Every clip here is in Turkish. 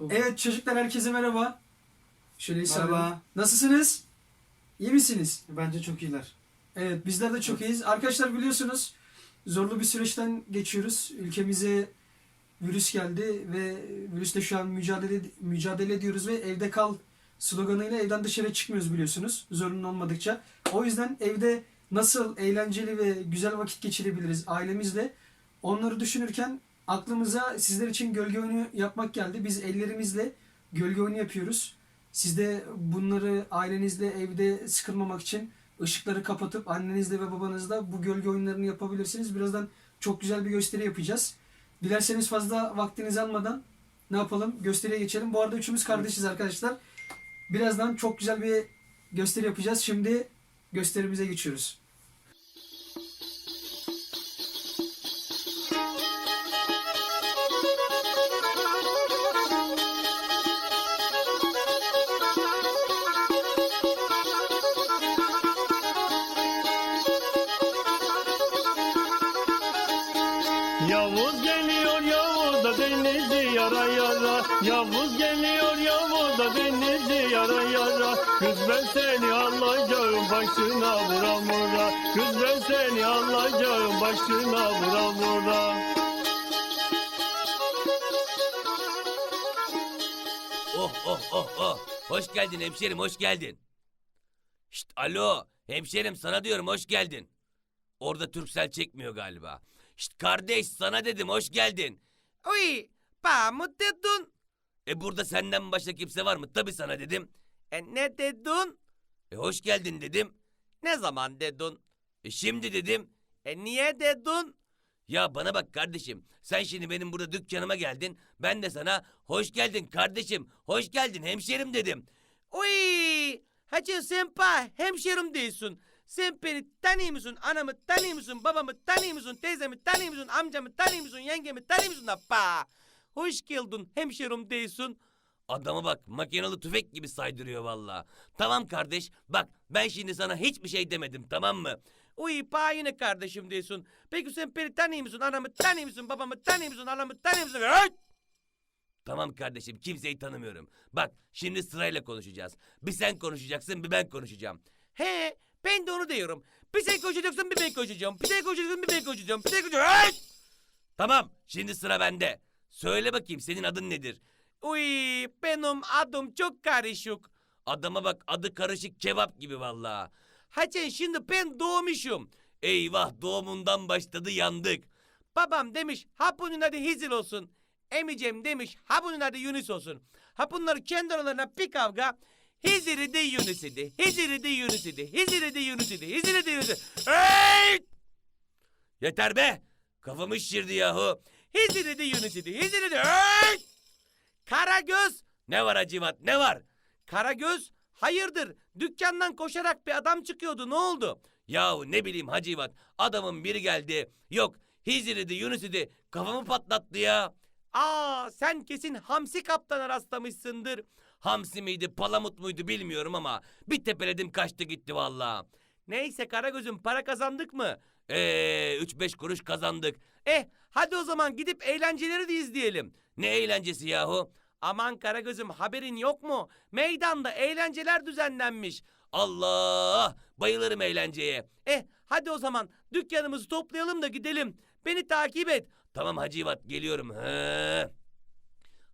Evet çocuklar herkese merhaba. Şöyle Merhaba. Nasılsınız? İyi misiniz? Bence çok iyiler. Evet bizler de çok iyiyiz. Arkadaşlar biliyorsunuz zorlu bir süreçten geçiyoruz. Ülkemize virüs geldi ve virüsle şu an mücadele mücadele ediyoruz ve evde kal sloganıyla evden dışarı çıkmıyoruz biliyorsunuz. Zorunlu olmadıkça. O yüzden evde nasıl eğlenceli ve güzel vakit geçirebiliriz ailemizle onları düşünürken aklımıza sizler için gölge oyunu yapmak geldi. Biz ellerimizle gölge oyunu yapıyoruz. Siz de bunları ailenizle evde sıkılmamak için ışıkları kapatıp annenizle ve babanızla bu gölge oyunlarını yapabilirsiniz. Birazdan çok güzel bir gösteri yapacağız. Dilerseniz fazla vaktinizi almadan ne yapalım? Gösteriye geçelim. Bu arada üçümüz kardeşiz arkadaşlar. Birazdan çok güzel bir gösteri yapacağız. Şimdi gösterimize geçiyoruz. Yavuz geliyor Yavuz da denizi yara yara Yavuz geliyor Yavuz da denizi yara yara Kız ben seni alacağım başına vura vura Kız ben seni alacağım başına vura vura Oh oh oh oh. Hoş geldin hemşerim hoş geldin. Şşt alo hemşerim sana diyorum hoş geldin. Orada Türksel çekmiyor galiba. Şşt kardeş sana dedim hoş geldin. Uy pa mı dedin? E burada senden başka kimse var mı? Tabii sana dedim. E ne dedin? E hoş geldin dedim. Ne zaman dedin? E şimdi dedim. E niye dedin? Ya bana bak kardeşim. Sen şimdi benim burada dükkanıma geldin. Ben de sana hoş geldin kardeşim. Hoş geldin hemşerim dedim. Uy! Hacı sen pa hemşerim değilsin. Sen beni tanıyor musun? Anamı tanıyor musun? Babamı tanıyor musun? Teyzemi tanıyor musun? Amcamı tanıyor musun? Yengemi tanıyor musun da pa? Hoş geldin hemşerim değilsin. Adama bak makinalı tüfek gibi saydırıyor valla. Tamam kardeş bak ben şimdi sana hiçbir şey demedim tamam mı? Uy pa yine kardeşim diyorsun. Peki sen beni tanıyor musun? Anamı tanıyor musun? Babamı tanıyor musun? Anamı tanıyor musun? Tamam kardeşim kimseyi tanımıyorum. Bak şimdi sırayla konuşacağız. Bir sen konuşacaksın bir ben konuşacağım. He ben de onu diyorum. Bir sen konuşacaksın bir ben konuşacağım. Bir sen konuşacaksın bir ben konuşacağım. Bir sen konuşacaksın. Hey! Tamam şimdi sıra bende. Söyle bakayım senin adın nedir? Uy benim adım çok karışık. Adama bak adı karışık kebap gibi vallahi. Hacen şimdi ben doğmuşum. Eyvah doğumundan başladı yandık. Babam demiş ha bunun adı Hizil olsun. Emicem demiş ha bunun adı Yunus olsun. Ha bunlar kendi aralarına bir kavga. Hiziri de Yunus idi. Hiziri de Yunus idi. Hiziri de Yunus idi. Hiziri de Yunus. Hey! Yeter be. Kafamı şişirdi yahu. Hiziri de Yunus idi. Hiziri de... Hey! Karagöz. Ne var Hacivat ne var? Karagöz hayırdır dükkandan koşarak bir adam çıkıyordu ne oldu? Yahu ne bileyim Hacivat adamın biri geldi. Yok Hizir idi Yunus idi kafamı patlattı ya. Aa sen kesin Hamsi kaptana rastlamışsındır. Hamsi miydi palamut muydu bilmiyorum ama bir tepeledim kaçtı gitti valla. Neyse Karagöz'üm para kazandık mı? Eee 3-5 kuruş kazandık. Eh hadi o zaman gidip eğlenceleri de izleyelim. Ne eğlencesi yahu? Aman Karagöz'üm haberin yok mu? Meydanda eğlenceler düzenlenmiş. Allah! Bayılırım eğlenceye. Eh hadi o zaman dükkanımızı toplayalım da gidelim. Beni takip et. Tamam Hacivat geliyorum. He.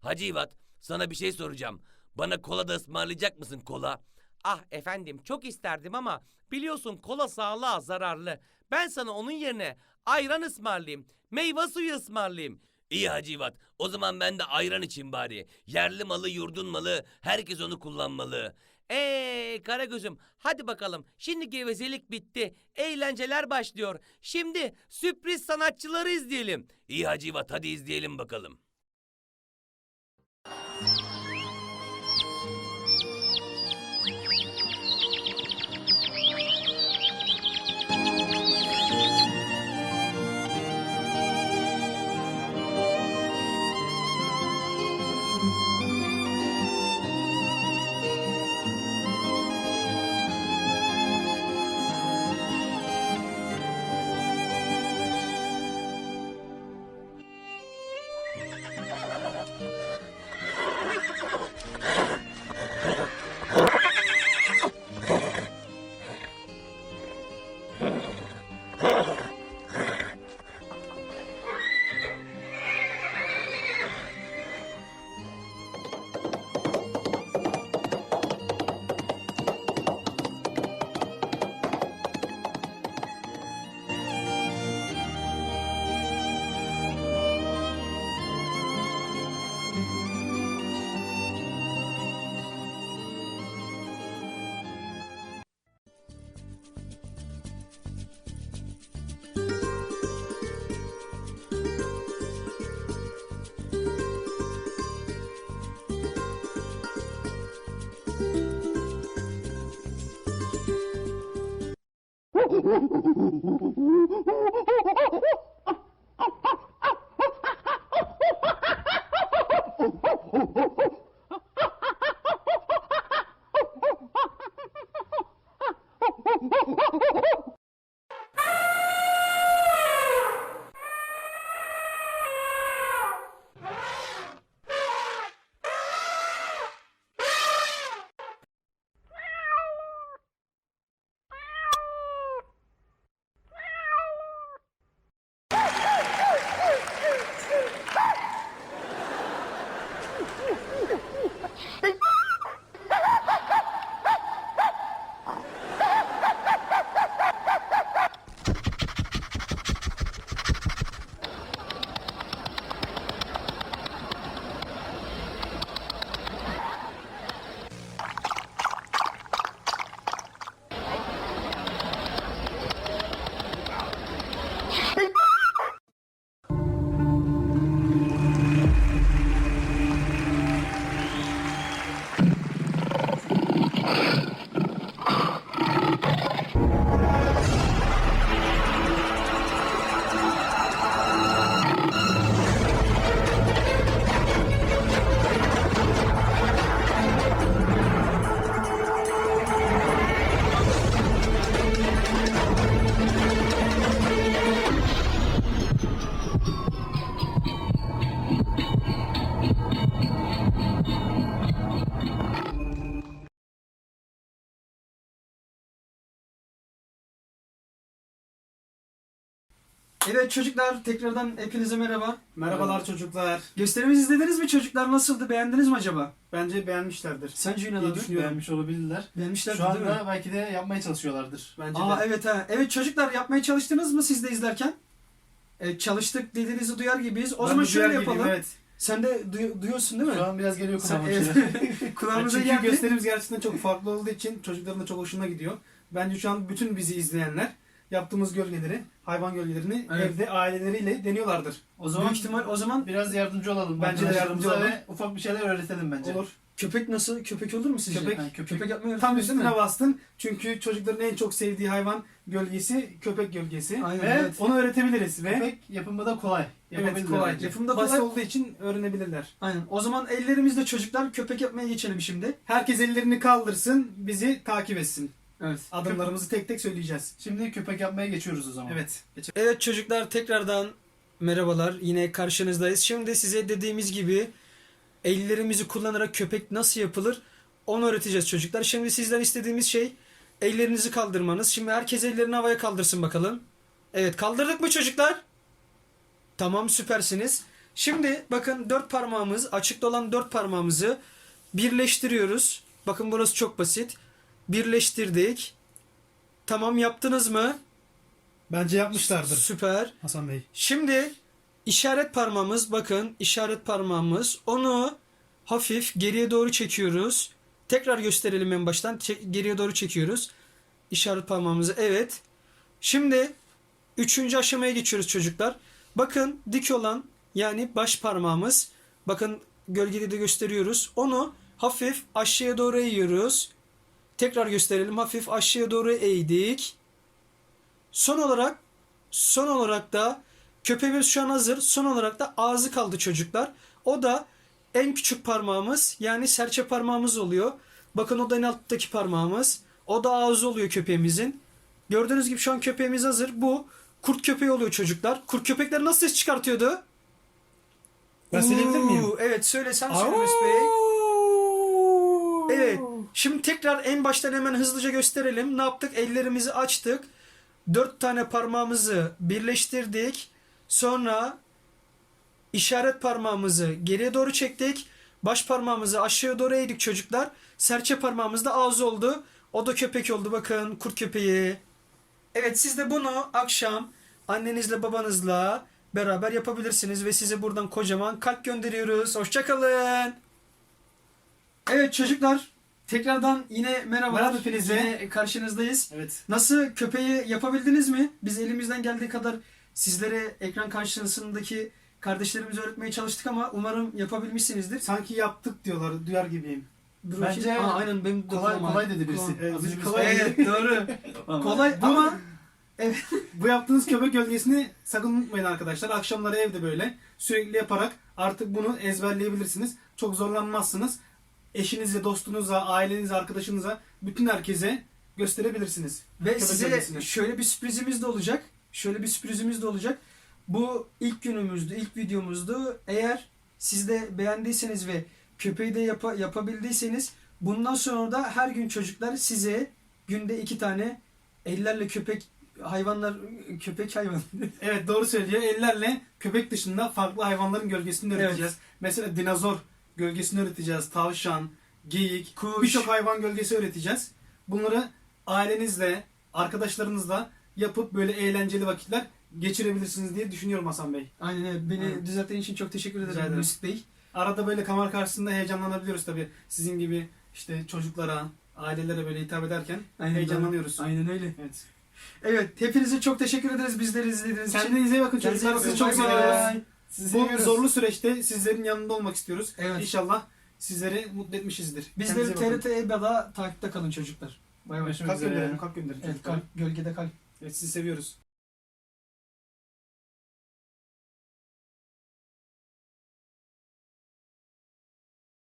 Hacivat sana bir şey soracağım. Bana kola da ısmarlayacak mısın kola? Ah efendim çok isterdim ama biliyorsun kola sağlığa zararlı. Ben sana onun yerine ayran ısmarlayayım. Meyve suyu ısmarlayayım. İyi Hacivat. O zaman ben de ayran için bari. Yerli malı, yurdun malı. Herkes onu kullanmalı. Eee Karagöz'üm hadi bakalım. Şimdi gevezelik bitti. Eğlenceler başlıyor. Şimdi sürpriz sanatçıları izleyelim. İyi Hacivat hadi izleyelim bakalım. Oh, Evet çocuklar tekrardan hepinize merhaba. Merhabalar çocuklar. Gösterimizi izlediniz mi çocuklar? Nasıldı? Beğendiniz mi acaba? Bence beğenmişlerdir. Sence Ünal İyi düşünüyorum. beğenmiş olabilirler. Beğenmişler Şu değil mi? anda belki de yapmaya çalışıyorlardır. Bence Aa de. evet ha. Evet çocuklar yapmaya çalıştınız mı siz de izlerken? Evet, çalıştık dediğinizi duyar gibiyiz. O Ben zaman de şöyle duyar gibiyim, yapalım. Evet. Sen de duy- duyuyorsun değil mi? Şu an biraz geliyor Sen, kulağıma evet. şeyler. Kulağımıza Çünkü geldi. gösterimiz gerçekten çok farklı olduğu için çocukların da çok hoşuna gidiyor. Bence şu an bütün bizi izleyenler yaptığımız gölgeleri, hayvan gölgelerini Evet. evde aileleriyle deniyorlardır. O zaman Büyük ihtimal o zaman biraz yardımcı olalım. Bence de arkadaşlarımıza yardımcı ve ufak bir şeyler öğretelim bence. Olur. köpek nasıl? Köpek olur mu sizce? Köpek- Ha, köpek. Köpek yapmayı Tam değil mi? üstüne bastın. Çünkü çocukların en çok sevdiği hayvan gölgesi köpek gölgesi. Aynen ve evet. onu öğretebiliriz ve Köpek yapımı da kolay. evet Yapabilirler kolay. bence. Yapımda Basit kolay. olduğu için öğrenebilirler. Aynen. O zaman ellerimizle çocuklar köpek yapmaya geçelim şimdi. Herkes ellerini kaldırsın, bizi takip etsin. Evet. Adımlarımızı tek tek söyleyeceğiz. Şimdi köpek yapmaya geçiyoruz o zaman. Evet. geçelim. Evet çocuklar tekrardan merhabalar. Yine karşınızdayız. Şimdi size dediğimiz gibi ellerimizi kullanarak köpek nasıl yapılır onu öğreteceğiz çocuklar. Şimdi sizden istediğimiz şey ellerinizi kaldırmanız. Şimdi herkes ellerini havaya kaldırsın bakalım. Evet kaldırdık mı çocuklar? Tamam süpersiniz. Şimdi bakın dört parmağımız açıkta olan dört parmağımızı birleştiriyoruz. Bakın burası çok basit. Birleştirdik. Tamam yaptınız mı? Bence yapmışlardır Süper. Hasan Bey. Şimdi işaret parmağımız bakın işaret parmağımız onu hafif geriye doğru çekiyoruz. Tekrar gösterelim en baştan. Çek- geriye doğru çekiyoruz. İşaret parmağımızı evet. Şimdi üçüncü aşamaya geçiyoruz çocuklar. Bakın dik olan yani baş parmağımız. Bakın gölgede de gösteriyoruz. Onu hafif aşağıya doğru eğiyoruz. Tekrar gösterelim. Hafif aşağıya doğru eğdik. Son olarak Son olarak da köpeğimiz şu an hazır. Son olarak da ağzı kaldı çocuklar. O da en küçük parmağımız yani serçe parmağımız oluyor. Bakın o da en alttaki parmağımız. O da ağzı oluyor köpeğimizin. Gördüğünüz gibi şu an köpeğimiz hazır. Bu kurt köpeği oluyor çocuklar. Kurt köpekler nasıl ses çıkartıyordu? Ben söyleyebilir miyim? Evet söylesem söyle Mesut Bey. Evet. Şimdi tekrar en baştan hemen hızlıca gösterelim. Ne yaptık? Ellerimizi açtık. Dört tane parmağımızı birleştirdik. Sonra işaret parmağımızı geriye doğru çektik. Baş parmağımızı aşağıya doğru eğdik çocuklar. Serçe parmağımız da ağız oldu. O da köpek oldu bakın kurt köpeği. Evet siz de bunu akşam annenizle babanızla beraber yapabilirsiniz ve size buradan kocaman kalp gönderiyoruz. Hoşçakalın. Evet çocuklar tekrardan yine merhabalar. Merhaba hepinize. Yine karşınızdayız. Evet. Nasıl köpeği yapabildiniz mi? Biz elimizden geldiği kadar sizlere ekran karşısındaki kardeşlerimize öğretmeye çalıştık ama umarım yapabilmişsinizdir. Sanki yaptık diyorlar, duyar gibiyim. Dur Bence bakayım. Aa, aynen benim Kolay kulağıma- kolay dedi birisi. Evet, Az önce kolay Evet doğru. Kolay ama Evet. Bu yaptığınız köpek gölgesini sakın unutmayın arkadaşlar. Akşamları evde böyle sürekli yaparak artık bunu ezberleyebilirsiniz. Çok zorlanmazsınız. Eşinize, dostunuza, ailenize, arkadaşınıza, bütün herkese gösterebilirsiniz. Ve Köpek size şöyle bir sürprizimiz de olacak. Şöyle bir sürprizimiz de olacak. Bu ilk günümüzdü, ilk videomuzdu. Eğer siz de beğendiyseniz ve köpeği de yapa- yapabildiyseniz bundan sonra da her gün çocuklar size günde iki tane ellerle köpek hayvanlar köpek hayvan Evet doğru söylüyor. Ellerle köpek dışında farklı hayvanların gölgesini de Evet. öğreteceğiz. Mesela dinozor gölgesini öğreteceğiz. Tavşan, geyik, Kuş. birçok hayvan gölgesi öğreteceğiz. Bunları ailenizle, arkadaşlarınızla yapıp böyle eğlenceli vakitler geçirebilirsiniz diye düşünüyorum Hasan Bey. Aynen evet. Beni Evet. düzelttiğin için çok teşekkür ederim. Mesut Bey. Arada böyle kamera karşısında heyecanlanabiliyoruz tabii. Sizin gibi işte çocuklara, ailelere böyle hitap ederken Aynen heyecanlanıyoruz. Aynen öyle. Evet. Evet, hepinize çok teşekkür ederiz bizleri izlediğiniz için. Kendinize iyi bakın çocuklar. Kendinize Sizi çok seviyoruz. Sizi Bu seviyoruz. zorlu süreçte sizlerin yanında olmak istiyoruz. Evet. İnşallah sizleri mutlu etmişizdir. Bizleri Kendinize bakın. TRT EBA'da takipte kalın çocuklar. Bay bay. Kalp gönderelim, kalp gönderelim. Evet, kalp, gölgede kalp. Evet, sizi seviyoruz.